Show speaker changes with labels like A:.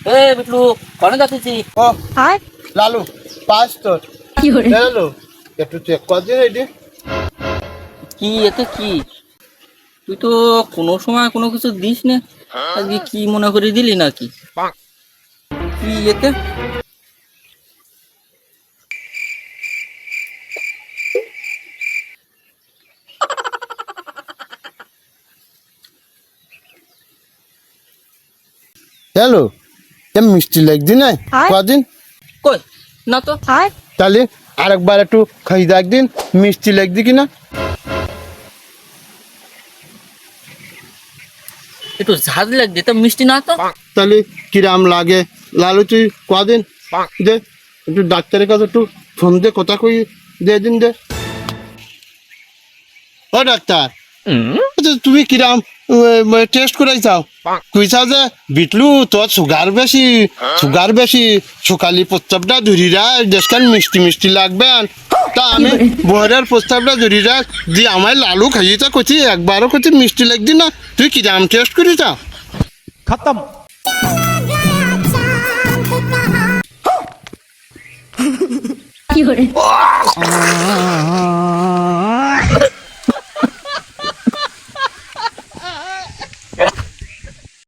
A: রে বিটলু কনে যাচ্ছি
B: ও।
C: আর?
B: লালু পাঁচ তোর।
C: কি করে?
B: লালু একটু চেক কর দিন এটি
A: কি এতে কি? তুই তো কোনো সময় কোনো কিছু দিস না। আজকে কি মনে করে দিলি নাকি? কি এতে?
B: হ্যালো এ মিষ্টি লাগদি না? কদিন?
A: কই? না তো।
C: আর
B: তাহলে আরেকবার একটু খাই দেখ দিন মিষ্টি লাগদি কিনা?
A: একটু তো মিষ্টি না তো?
B: তাহলে কিরাম লাগে? লালু তুই কদিন? দে একটু ডাক্তারের কাছে একটু ফোন দে কথা কই দে দিন দে। ও ডাক্তার আচ্ছা, তুমি কিরাম টেস্ট করে চাও? কুইছা যে বিটলু তোর সুগার বেশি সুগার বেশি সকালে প্রস্তাবটা ধরি রাখ দেশকান মিষ্টি মিষ্টি লাগবে। তা আমি বহরের প্রস্তাবটা ধরি রাখ দি আমার লালু খাইয়ে তা কচি একবারও কচি মিষ্টি লাগদি না। তুই কিরাম টেস্ট করে চাও?
D: খতম।
C: কি করে